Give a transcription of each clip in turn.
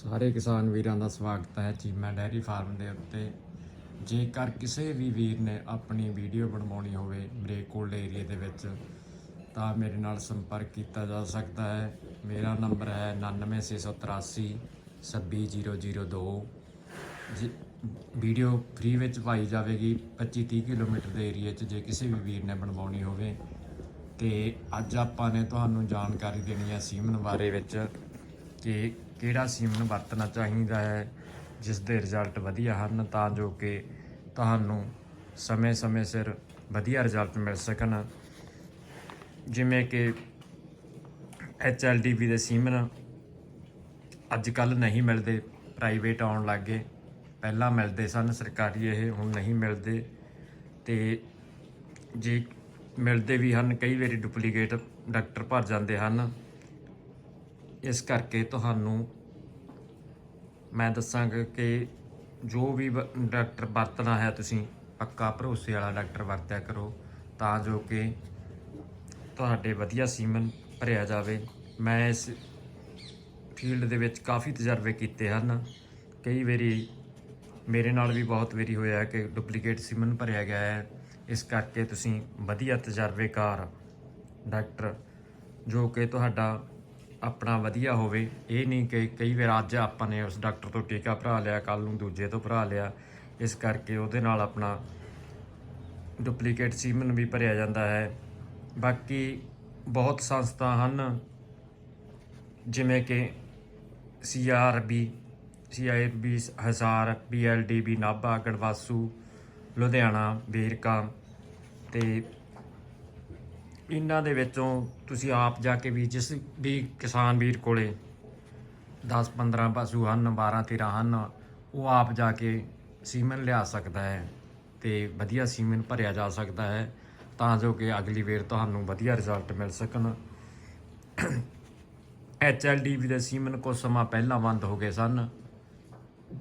ਸਾਰੇ ਕਿਸਾਨ ਵੀਰਾਂ ਦਾ ਸਵਾਗਤ ਹੈ ਚੀਮਾ ਡੈਰੀ ਫਾਰਮ ਦੇ ਉੱਤੇ। ਜੇਕਰ ਕਿਸੇ ਵੀ ਵੀਰ ਨੇ ਆਪਣੀ ਵੀਡੀਓ ਬਣਵਾਉਣੀ ਹੋਵੇ ਬਰੇਕੋਲਡ ਏਰੀਆ ਦੇ ਵਿੱਚ, ਤਾਂ ਮੇਰੇ ਨਾਲ ਸੰਪਰਕ ਕੀਤਾ ਜਾ ਸਕਦਾ ਹੈ। ਮੇਰਾ ਨੰਬਰ ਹੈ 99683 26002 ਜੀ ਵੀਡੀਓ ਫ੍ਰੀ ਵਿੱਚ ਪਾਈ ਜਾਵੇਗੀ 25 30 ਕਿਲੋਮੀਟਰ ਦੇ ਏਰੀਆ 'ਚ, ਜੇ ਕਿਸੇ ਵੀ ਵੀਰ ਨੇ ਬਣਵਾਉਣੀ ਹੋਵੇ। ਤੇ ਅੱਜ ਆਪਾਂ ਨੇ ਤੁਹਾਨੂੰ ਜਾਣਕਾਰੀ ਦੇਣੀ ਹੈ ਸੀਮਨ ਬਾਰੇ ਵਿੱਚ ਕਿ ਕਿਹੜਾ ਸੀਮਨ ਵਰਤਣਾ ਚਾਹੀਦਾ ਹੈ ਜਿਸ ਦੇ ਰਿਜ਼ਲਟ ਵਧੀਆ ਹਨ, ਤਾਂ ਜੋ ਕਿ ਤੁਹਾਨੂੰ ਸਮੇਂ-ਸਮੇਂ ਸਿਰ ਵਧੀਆ ਰਿਜ਼ਲਟ ਮਿਲ ਸਕਣ। ਜਿਵੇਂ ਕਿ ਐਚਐਲਡੀਬੀ ਦੇ ਸੀਮਨ ਅੱਜ ਕੱਲ ਨਹੀਂ ਮਿਲਦੇ ਪ੍ਰਾਈਵੇਟ ਆਉਣ ਲੱਗੇ ਪਹਿਲਾਂ ਮਿਲਦੇ ਸਨ, ਸਰਕਾਰੀ ਇਹ ਹੁਣ ਨਹੀਂ ਮਿਲਦੇ। ਤੇ ਜੇ ਮਿਲਦੇ ਵੀ ਹਨ, ਕਈ ਵਾਰੀ ਡੁਪਲੀਕੇਟ ਡਾਕਟਰ ਭਰ ਜਾਂਦੇ ਹਨ। ਇਸ ਕਰਕੇ ਤੁਹਾਨੂੰ ਮੈਂ ਦੱਸਾਂਗਾ ਕਿ ਜੋ ਵੀ ਡਾਕਟਰ ਵਰਤਣਾ ਹੈ, ਤੁਸੀਂ ਪੱਕਾ ਭਰੋਸੇ ਵਾਲਾ ਡਾਕਟਰ ਵਰਤਿਆ ਕਰੋ ਤਾਂ ਜੋ ਕਿ ਤੁਹਾਡੇ ਵਧੀਆ ਸੀਮਨ ਭਰਿਆ ਜਾਵੇ। ਮੈਂ ਇਸ ਫੀਲਡ ਦੇ ਵਿੱਚ ਕਾਫੀ ਤਜਰਬੇ ਕੀਤੇ ਹਨ। ਕਈ ਵਾਰੀ ਮੇਰੇ ਨਾਲ ਵੀ ਬਹੁਤ ਵਾਰੀ ਹੋਇਆ ਕਿ ਡੁਪਲੀਕੇਟ ਸੀਮਨ ਭਰਿਆ ਗਿਆ ਹੈ। ਇਸ ਕਰਕੇ ਤੁਸੀਂ ਵਧੀਆ ਤਜਰਬੇਕਾਰ ਡਾਕਟਰ ਜੋ ਕਿ ਤੁਹਾਡਾ ਆਪਣਾ ਵਧੀਆ ਹੋਵੇ, ਇਹ ਨਹੀਂ ਕਿ ਕਈ ਵਾਰ ਅੱਜ ਆਪਾਂ ਨੇ ਉਸ ਡਾਕਟਰ ਤੋਂ ਟੀਕਾ ਭਰਾ ਲਿਆ ਕੱਲ ਨੂੰ ਦੂਜੇ ਤੋਂ ਭਰਾ ਲਿਆ। ਇਸ ਕਰਕੇ ਉਹਦੇ ਨਾਲ ਆਪਣਾ ਡੁਪਲੀਕੇਟ ਸੀਮਨ ਵੀ ਭਰਿਆ ਜਾਂਦਾ ਹੈ। ਬਾਕੀ ਬਹੁਤ ਸੰਸਥਾ ਹਨ, ਜਿਵੇਂ ਕਿ ਸੀਆਰਬੀ ਸੀਆਈਬੀ ਹਜ਼ਾਰ ਬੀਐਲਡੀਬੀ ਨਾਭਾ, ਗੜਵਾਸੂ, ਲੁਧਿਆਣਾ ਵੇਰਕਾ ਤੇ ਇਹਨਾਂ ਦੇ ਵਿੱਚੋਂ ਤੁਸੀਂ ਆਪ ਜਾ ਕੇ ਵੀ ਜਿਸ ਵੀ ਕਿਸਾਨ ਵੀਰ ਕੋਲੇ 10 15 ਪਸ਼ੂ ਹਨ 12 13 ਹਨ, ਉਹ ਆਪ ਜਾ ਕੇ ਸੀਮਨ ਲਿਆ ਸਕਦਾ ਹੈ ਤੇ ਵਧੀਆ ਸੀਮਨ ਭਰਿਆ ਜਾ ਸਕਦਾ ਹੈ ਤਾਂ ਜੋ ਕਿ ਅਗਲੀ ਵੇਰ ਤੁਹਾਨੂੰ ਵਧੀਆ ਰਿਜ਼ਲਟ ਮਿਲ ਸਕਣ। ਐਚਐਲਡੀਵੀ ਦੇ ਸੀਮਨ ਕੁਝ ਸਮਾਂ ਪਹਿਲਾਂ ਬੰਦ ਹੋ ਗਏ ਸਨ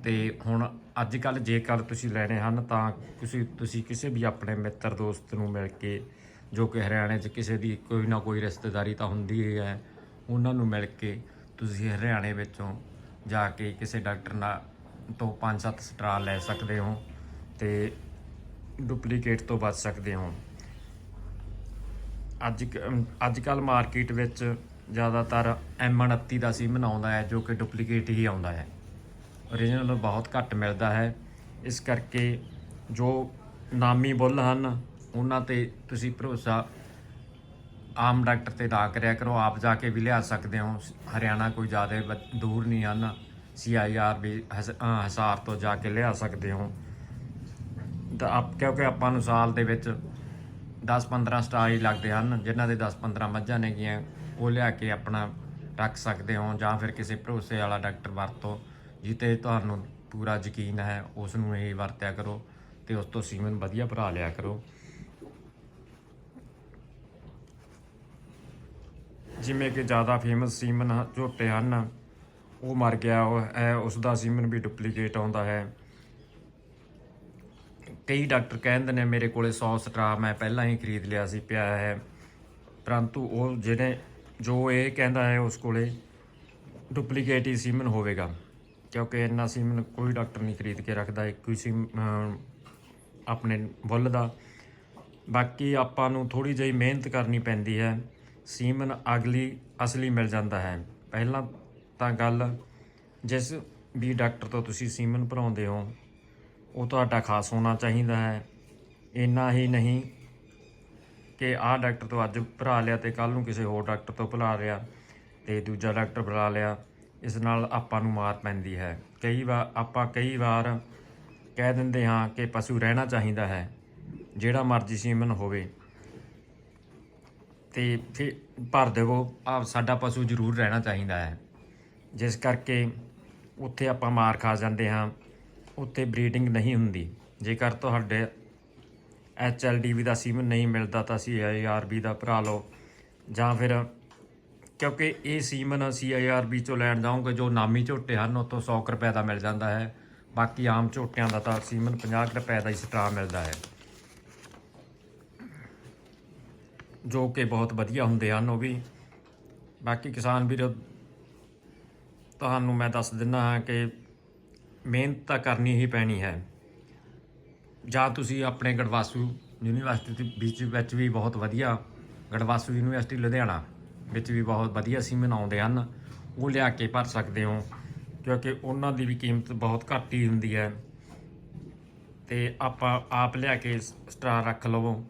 ਤੇ ਹੁਣ ਅੱਜ ਕੱਲ ਜੇਕਰ ਤੁਸੀਂ ਲੈਣੇ ਹਨ ਤਾਂ ਤੁਸੀਂ ਤੁਸੀਂ ਕਿਸੇ ਵੀ ਆਪਣੇ ਮਿੱਤਰ, ਦੋਸਤ ਨੂੰ ਮਿਲ ਕੇ ਜੋ ਕਿ ਹਰਿਆਣੇ 'ਚ ਕਿਸੇ ਦੀ ਕੋਈ ਨਾ ਕੋਈ ਰਿਸ਼ਤੇਦਾਰੀ ਤਾਂ ਹੁੰਦੀ ਹੀ ਹੈ, ਉਹਨਾਂ ਨੂੰ ਮਿਲ ਕੇ ਤੁਸੀਂ ਹਰਿਆਣੇ ਵਿੱਚੋਂ ਜਾ ਕੇ ਕਿਸੇ ਡਾਕਟਰ ਨਾਲ ਤੋਂ 5-7 ਸਟਰਾ ਲੈ ਸਕਦੇ ਹੋ ਤੇ ਡੁਪਲੀਕੇਟ ਤੋਂ ਬਚ ਸਕਦੇ ਹੋ। ਅੱਜ ਅੱਜ ਕੱਲ ਮਾਰਕੀਟ ਵਿੱਚ ਜ਼ਿਆਦਾਤਰ M29 ਦਾ ਸੀਮਨ ਆਉਂਦਾ ਹੈ, ਜੋ ਕਿ ਡੁਪਲੀਕੇਟ ਹੀ ਆਉਂਦਾ ਹੈ। ਓਰੀਜਨਲ ਬਹੁਤ ਘੱਟ ਮਿਲਦਾ ਹੈ। ਇਸ ਕਰਕੇ ਜੋ ਨਾਮੀ ਬੁੱਲ ਹਨ ਉਹਨਾਂ ਤੇ ਤੁਸੀਂ ਭਰੋਸਾ ਆਮ ਡਾਕਟਰ ਤੇ ਨਾ ਕਰਿਆ ਕਰੋ, ਆਪ ਜਾ ਕੇ ਵੀ ਲਿਆ ਸਕਦੇ ਹੋ। ਹਰਿਆਣਾ ਕੋਈ ਜ਼ਿਆਦਾ ਬ- ਦੂਰ ਨਹੀਂ ਹਨ। ਸੀਆਈਆਰ ਵੀ ਹਸ- ਅਹ ਹਸਾਰ ਤੋਂ ਜਾ ਕੇ ਲਿਆ ਸਕਦੇ ਹੋ। ਤਾਂ ਆਪ ਕਿਉਂਕਿ ਆਪਾਂ ਨੂੰ ਸਾਲ ਦੇ ਵਿੱਚ 10-15 ਸਟਾਰ ਹੀ ਲੱਗਦੇ ਹਨ, ਜਿਨ੍ਹਾਂ ਦੇ 10-15 ਮੱਝਾਂ ਨੇਗੀਆਂ ਉਹ ਲਿਆ ਕੇ ਆਪਣਾ ਰੱਖ ਸਕਦੇ ਹੋ ਜਾਂ ਫਿਰ ਕਿਸੇ ਭਰੋਸੇ ਵਾਲਾ ਡਾਕਟਰ ਵਰਤੋ, ਜਿੱਤੇ ਤੁਹਾਨੂੰ ਪੂਰਾ ਯਕੀਨ ਹੈ, ਉਸ ਨੂੰ ਇਹ ਵਰਤਿਆ ਕਰੋ ਤੇ ਉਸ ਤੋਂ ਸੀਮਨ ਵਧੀਆ ਭਰਾ ਲਿਆ ਕਰੋ। ਜਿਵੇਂ ਕਿ ਜ਼ਿਆਦਾ ਫੇਮਸ ਸੀਮਨ ਹ- ਝੋਟੇ ਹਨ, ਉਹ ਮਰ ਗਿਆ, ਉਹ ਹੈ ਉਸ ਦਾ ਸੀਮਨ ਵੀ ਡੁਪਲੀਕੇਟ ਆਉਂਦਾ ਹੈ। ਕਈ ਡਾਕਟਰ ਕਹਿੰਦੇ ਨੇ, ਮੇਰੇ ਕੋਲੇ 100 ਸਟਰਾ ਮੈਂ ਪਹਿਲਾਂ ਹੀ ਖਰੀਦ ਲਿਆ ਸੀ, ਪਿਆ ਹੈ। ਪਰੰਤੂ ਉਹ ਜਿਹੜੇ ਜੋ ਇਹ ਕਹਿੰਦਾ ਹੈ, ਉਸ ਕੋਲੇ ਡੁਪਲੀਕੇਟ ਹੀ ਸੀਮਨ ਹੋਵੇਗਾ। ਕਿਉਂਕਿ ਇੰਨਾ ਸੀਮਨ ਕੋਈ ਡਾਕਟਰ ਨਹੀਂ ਖਰੀਦ ਕੇ ਰੱਖਦਾ, ਇੱਕੋ ਹੀ ਸੀਮ ਆਪਣੇ ਬੁੱਲ ਦਾ। ਬਾਕੀ ਆਪਾਂ ਨੂੰ ਥੋੜੀ ਜਿਹੀ ਮਿਹਨਤ ਕਰਨੀ ਪੈਂਦੀ ਹੈ। ਸੀਮਨ ਅਗਲੀ, ਅਸਲੀ ਮਿਲ ਜਾਂਦਾ ਹੈ। ਪਹਿਲਾਂ ਤਾਂ ਗੱਲ, ਜਿਸ ਵੀ ਡਾਕਟਰ ਤੋਂ ਤੁਸੀਂ ਸੀਮਨ ਭਰਾਉਂਦੇ ਹੋ, ਉਹ ਤੁਹਾਡਾ ਖਾਸ ਹੋਣਾ ਚਾਹੀਦਾ ਹੈ। ਇੰਨਾ ਹੀ ਨਹੀਂ ਕਿ ਆਹ ਡਾਕਟਰ ਤੋਂ ਅੱਜ ਭਰਾ ਲਿਆ ਤੇ ਕੱਲ ਨੂੰ ਕਿਸੇ ਹੋਰ ਡਾਕਟਰ ਤੋਂ ਭੁਲਾ ਲਿਆ ਤੇ ਦੂਜਾ ਡਾਕਟਰ ਬੁਲਾ ਲਿਆ। ਇਸ ਨਾਲ ਆਪਾਂ ਨੂੰ ਮਾਰ ਪੈਂਦੀ ਹੈ। ਕਈ ਵਾਰ, ਆਪਾਂ ਕਈ ਵਾਰ ਕਹਿ ਦਿੰਦੇ ਹਾਂ ਕਿ ਪਸ਼ੂ ਰਹਿਣਾ ਚਾਹੀਦਾ ਹੈ, ਜਿਹੜਾ ਮਰਜ਼ੀ ਸੀਮਨ ਹੋਵੇ। ਤੇ ਫਿਰ ਭਰ ਦੇਵੋ। ਆ ਸਾਡਾ ਪਸ਼ੂ ਜ਼ਰੂਰ ਰਹਿਣਾ ਚਾਹੀਦਾ ਹੈ। ਜਿਸ ਕਰਕੇ ਉੱਥੇ ਆਪਾਂ ਮਾਰ ਖਾ ਜਾਂਦੇ ਹਾਂ। ਉੱਥੇ ਬਰੀਡਿੰਗ ਨਹੀਂ ਹੁੰਦੀ। ਜੇਕਰ ਤੁਹਾਡੇ ਐਚਐਲਡੀਵੀ ਦਾ ਸੀਮਨ ਨਹੀਂ ਮਿਲਦਾ ਤਾਂ ਸੀਆਈਆਰਬੀ ਦਾ ਭਰਾ ਲਓ। ਜਾਂ ਫਿਰ ਕਿਉਂਕਿ ਇਹ ਸੀਮਨ ਸੀਆਈਆਰਬੀ ਚੋਂ ਲੈਣ ਜਾਓਗੇ, ਜੋ ਨਾਮੀ ਝੋਟੇ ਹਨ ਉਹ ਤੋਂ 100 ਕੁ ਰੁਪਏ ਦਾ ਮਿਲ ਜਾਂਦਾ ਹੈ। ਬਾਕੀ ਆਮ ਝੋਟਿਆਂ ਦਾ ਤਾਂ ਸੀਮਨ 50 ਕੁ ਰੁਪਏ ਦਾ ਹੀ ਸਟਰਾ ਮਿਲਦਾ ਹੈ। ਜੋ ਕਿ ਬਹੁਤ ਵਧੀਆ ਹੁੰਦੇ ਹਨ ਉਹ ਵੀ। ਬਾਕੀ ਕਿਸਾਨ ਵੀਰੋ, ਤੁਹਾਨੂੰ ਮੈਂ ਦੱਸ ਦਿੰਦਾ ਹਾਂ ਕਿ ਮਿਹਨਤ ਤਾਂ ਕਰਨੀ ਹੀ ਪੈਣੀ ਹੈ। ਜਾਂ ਤੁਸੀਂ ਆਪਣੇ ਗੜਵਾਸੂ ਯੂਨੀਵਰਸਿਟੀ ਦੇ ਵਿੱਚ ਵਿੱਚ ਵੀ ਬਹੁਤ ਵਧੀਆ ਗੜਵਾਸੂ ਯੂਨੀਵਰਸਿਟੀ ਲੁਧਿਆਣਾ ਵਿੱਚ ਵੀ ਬਹੁਤ ਵਧੀਆ ਸੀਮਨ ਆਉਂਦੇ ਹਨ, ਉਹ ਲਿਆ ਕੇ ਭਰ ਸਕਦੇ ਹੋ, ਕਿਉਂਕਿ ਉਹਨਾਂ ਦੀ ਵੀ ਕੀਮਤ ਬਹੁਤ ਘੱਟ ਹੀ ਹੁੰਦੀ ਹੈ। ਤੇ ਆਪਾਂ ਆਪ ਲਿਆ ਕੇ ਸਟਾਰ ਰੱਖ ਲਵੋ।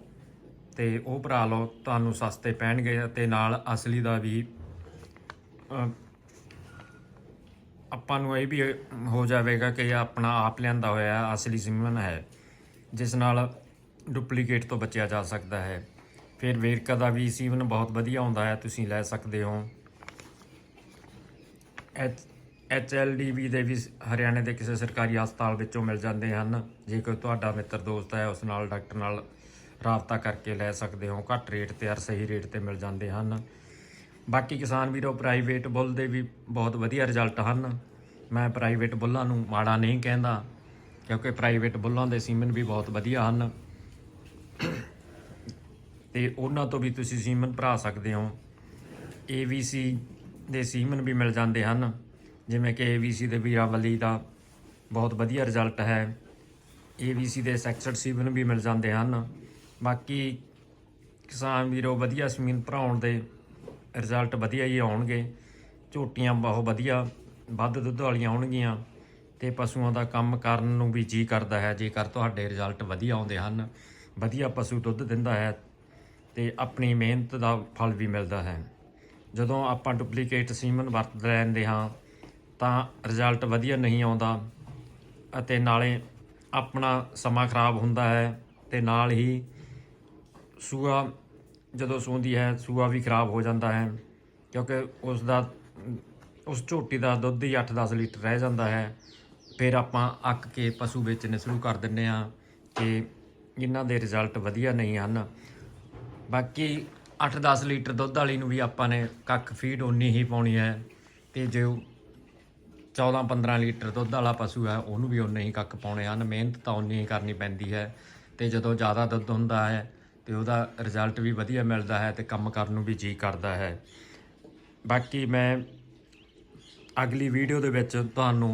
ਤੇ ਉਹ ਭਰਾ ਲਓ, ਤੁਹਾਨੂੰ ਸਸਤੇ ਪੈਣਗੇ ਅਤੇ ਨਾਲ ਅਸਲੀ ਦਾ ਵੀ ਆਪਾਂ ਨੂੰ ਇਹ ਵੀ ਹੋ ਜਾਵੇਗਾ ਕਿ ਇਹ ਆਪਣਾ ਆਪ ਲਿਆਂਦਾ ਹੋਇਆ ਅਸਲੀ ਸਿਮਨ ਹੈ, ਜਿਸ ਨਾਲ ਡੁਪਲੀਕੇਟ ਤੋਂ ਬਚਿਆ ਜਾ ਸਕਦਾ ਹੈ। ਫਿਰ ਵੇਰਕਾ ਦਾ ਵੀ ਸੀਵਨ ਬਹੁਤ ਵਧੀਆ ਹੁੰਦਾ ਹੈ, ਤੁਸੀਂ ਲੈ ਸਕਦੇ ਹੋ। H H L D V ਦੇ ਵੀ ਹਰਿਆਣੇ ਦੇ ਕਿਸੇ ਸਰਕਾਰੀ ਹਸਪਤਾਲ ਵਿੱਚੋਂ ਮਿਲ ਜਾਂਦੇ ਹਨ। ਜੇ ਕੋਈ ਤੁਹਾਡਾ ਮਿੱਤਰ ਦੋਸਤ ਹੈ, ਉਸ ਨਾਲ ਡਾਕਟਰ ਨਾਲ ਰਾਬਤਾ ਕਰਕੇ ਲੈ ਸਕਦੇ ਹੋ, ਘੱਟ ਰੇਟ ਤੇ ਔਰ ਸਹੀ ਰੇਟ ਤੇ ਮਿਲ ਜਾਂਦੇ ਹਨ। ਬਾਕੀ ਕਿਸਾਨ ਵੀਰੋ ਪ੍ਰਾਈਵੇਟ ਬੁੱਲ ਦੇ ਵੀ ਬਹੁਤ ਵਧੀਆ ਰਿਜ਼ਲਟ ਹਨ। ਮੈਂ ਪ੍ਰਾਈਵੇਟ ਬੁੱਲਾਂ ਨੂੰ ਮਾੜਾ ਨਹੀਂ ਕਹਿੰਦਾ, ਕਿਉਂਕਿ ਪ੍ਰਾਈਵੇਟ ਬੁੱਲਾਂ ਦੇ ਸੀਮਨ ਵੀ ਬਹੁਤ ਵਧੀਆ ਹਨ। ਤੇ ਉਹਨਾਂ ਤੋਂ ਵੀ ਤੁਸੀਂ ਸੀਮਨ ਭਰਾ ਸਕਦੇ ਹੋ। AVC ਦੇ ਸੀਮਨ ਵੀ ਮਿਲ ਜਾਂਦੇ ਹਨ। ਜਿਵੇਂ ਕਿ AVC ਦੇ ਵੀਰਾਵਲੀ ਦਾ ਬਹੁਤ ਵਧੀਆ ਰਿਜ਼ਲਟ ਹੈ। AVC ਦੇ ਸੈਕਸਡ ਸੀਮਨ ਵੀ ਮਿਲ ਜਾਂਦੇ ਹਨ। ਬਾਕੀ ਕਿਸਾਨ ਵੀਰੋ ਵਧੀਆ ਸੀਮਨ ਭਰਾਉਣ ਦੇ ਰਿਜ਼ਲਟ ਵਧੀਆ ਹੀ ਆਉਣਗੇ। ਝੋਟੀਆਂ ਬਹੁਤ ਵਧੀਆ, ਵੱਧ ਦੁੱਧ ਵਾਲੀਆਂ ਆਉਣਗੀਆਂ ਤੇ ਪਸ਼ੂਆਂ ਦਾ ਕੰਮ ਕਰਨ ਨੂੰ ਵੀ ਜੀ ਕਰਦਾ ਹੈ। ਜੇਕਰ ਤੁਹਾਡੇ ਰਿਜ਼ਲਟ ਵਧੀਆ ਆਉਂਦੇ ਹਨ, ਵਧੀਆ ਪਸ਼ੂ ਦੁੱਧ ਦਿੰਦਾ ਹੈ ਤੇ ਆਪਣੀ ਮਿਹਨਤ ਦਾ ਫਲ ਵੀ ਮਿਲਦਾ ਹੈ। ਜਦੋਂ ਆਪਾਂ ਡੁਪਲੀਕੇਟ ਸੀਮਨ ਵਰਤ ਲੈਂਦੇ ਹਾਂ, ਤਾਂ ਰਿਜ਼ਲਟ ਵਧੀਆ ਨਹੀਂ ਆਉਂਦਾ ਅਤੇ ਨਾਲੇ ਆਪਣਾ ਸਮਾਂ ਖਰਾਬ ਹੁੰਦਾ ਹੈ ਤੇ ਨਾਲ ਹੀ ਸੂਆ ਜਦੋਂ ਸੂੰਦੀ ਹੈ, ਸੂਆ ਵੀ ਖਰਾਬ ਹੋ ਜਾਂਦਾ ਹੈ ਕਿਉਂਕਿ ਉਸ ਦਾ ਉਸ ਝੋਟੀ ਦਾ ਦੁੱਧ ਹੀ 8-10 ਲੀਟਰ ਰਹਿ ਜਾਂਦਾ ਹੈ। ਫਿਰ ਆਪਾਂ ਅੱਕ ਕੇ ਪਸ਼ੂ ਵੇਚਣੇ ਸ਼ੁਰੂ ਕਰ ਦਿੰਦੇ ਆ ਕਿ ਇਹਨਾਂ ਦੇ ਰਿਜ਼ਲਟ ਵਧੀਆ ਨਹੀਂ ਹਨ। ਬਾਕੀ 8-10 ਲੀਟਰ ਦੁੱਧ ਵਾਲੀ ਨੂੰ ਵੀ ਆਪਾਂ ਨੇ ਕੱਖ ਫੀਡ ਓਨੀ ਹੀ ਪਾਉਣੀ ਹੈ ਤੇ ਜੋ 14-15 ਲੀਟਰ ਦੁੱਧ ਵਾਲਾ ਪਸ਼ੂ ਹੈ, ਉਹਨੂੰ ਵੀ ਓਨੇ ਹੀ ਕੱਖ ਪਾਉਣੇ ਹਨ। ਮਿਹਨਤ ਤਾਂ ਉਨੀ ਹੀ ਕਰਨੀ ਪੈਂਦੀ ਹੈ ਤੇ ਜਦੋਂ ਜ਼ਿਆਦਾ ਦੁੱਧ ਹੁੰਦਾ ਹੈ ਤੇ ਉਹਦਾ ਰਿਜ਼ਲਟ ਵੀ ਵਧੀਆ ਮਿਲਦਾ ਹੈ ਤੇ ਕੰਮ ਕਰਨ ਨੂੰ ਵੀ ਜੀ ਕਰਦਾ ਹੈ। ਬਾਕੀ ਮੈਂ ਅਗਲੀ ਵੀਡੀਓ ਦੇ ਵਿੱਚ ਤੁਹਾਨੂੰ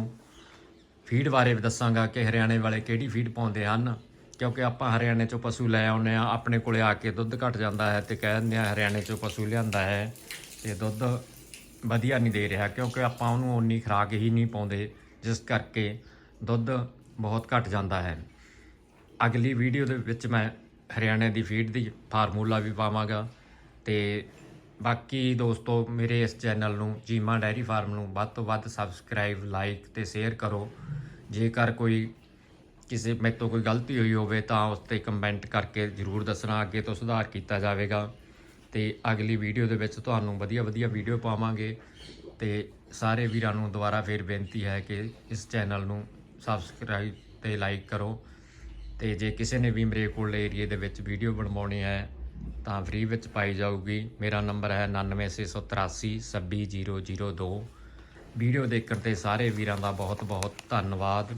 ਫੀਡ ਬਾਰੇ ਵੀ ਦੱਸਾਂਗਾ ਕਿ ਹਰਿਆਣੇ ਵਾਲੇ ਕਿਹੜੀ ਫੀਡ ਪਾਉਂਦੇ ਹਨ, ਕਿਉਂਕਿ ਆਪਾਂ ਹਰਿਆਣੇ ਚੋਂ ਪਸ਼ੂ ਲੈ ਆਉਂਦੇ ਆ ਆਪਣੇ ਕੋਲੇ ਆ ਕੇ ਦੁੱਧ ਘਟ ਜਾਂਦਾ ਹੈ ਤੇ ਕਹਿ ਦਿੰਦੇ ਆ ਹਰਿਆਣੇ ਚੋਂ ਪਸ਼ੂ ਲਿਆਂਦਾ ਹੈ ਤੇ ਦੁੱਧ ਵਧੀਆ ਨਹੀਂ ਦੇ ਰਿਹਾ, ਕਿਉਂਕਿ ਆਪਾਂ ਉਹਨੂੰ ਓਨੀ ਖੁਰਾਕ ਹੀ ਨਹੀਂ ਪਾਉਂਦੇ, ਜਿਸ ਕਰਕੇ ਦੁੱਧ ਬਹੁਤ ਘਟ ਜਾਂਦਾ ਹੈ। ਅਗਲੀ ਵੀਡੀਓ ਦੇ ਵਿੱਚ ਮੈਂ ਹਰਿਆਣੇ ਦੀ ਫੀਡ ਦੀ ਫਾਰਮੂਲਾ ਵੀ ਪਾਵਾਂਗਾ ਤੇ ਬਾਕੀ ਦੋਸਤੋ, ਮੇਰੇ ਇਸ ਚੈਨਲ ਨੂੰ ਜੀਮਾ ਡੈਰੀ ਫਾਰਮ ਨੂੰ ਵੱਧ ਤੋਂ ਵੱਧ ਸਬਸਕ੍ਰਾਈਬ ਲਾਈਕ ਤੇ ਸ਼ੇਅਰ ਕਰੋ। ਜੇਕਰ ਕੋਈ ਕਿਸੇ ਮੇਰੇ ਤੋਂ ਕੋਈ ਗਲਤੀ ਹੋਈ ਹੋਵੇ ਤਾਂ ਉਸ ਤੇ ਕਮੈਂਟ ਕਰਕੇ ਜਰੂਰ ਦੱਸਣਾ, ਅੱਗੇ ਤੋਂ ਸੁਧਾਰ ਕੀਤਾ ਜਾਵੇਗਾ। ਤੇ ਅਗਲੀ ਵੀਡੀਓ ਦੇ ਵਿੱਚ ਤੁਹਾਨੂੰ ਵਧੀਆ ਵਧੀਆ ਵੀਡੀਓ ਪਾਵਾਂਗੇ ਤੇ ਸਾਰੇ ਵੀਰਾਂ ਨੂੰ ਦੁਬਾਰਾ ਫੇਰ ਬੇਨਤੀ ਹੈ ਕਿ ਇਸ ਚੈਨਲ ਨੂੰ ਸਬਸਕ੍ਰਾਈਬ ਤੇ ਲਾਈਕ ਕਰੋ। ਤੇ ਜੇ ਕਿਸੇ ਨੇ ਵੀ ਮੇਰੇ ਕੋਲ ਏਰੀਏ ਦੇ ਵਿੱਚ ਵੀਡੀਓ ਬਣਵਾਉਣੀ ਹੈ, ਤਾਂ ਫ੍ਰੀ ਵਿੱਚ ਪਾਈ ਜਾਊਗੀ। ਮੇਰਾ ਨੰਬਰ ਹੈ 99683 26002 ਵੀਡੀਓ ਦੇਖਣ ਤੇ ਸਾਰੇ ਵੀਰਾਂ ਦਾ ਬਹੁਤ ਬਹੁਤ ਧੰਨਵਾਦ।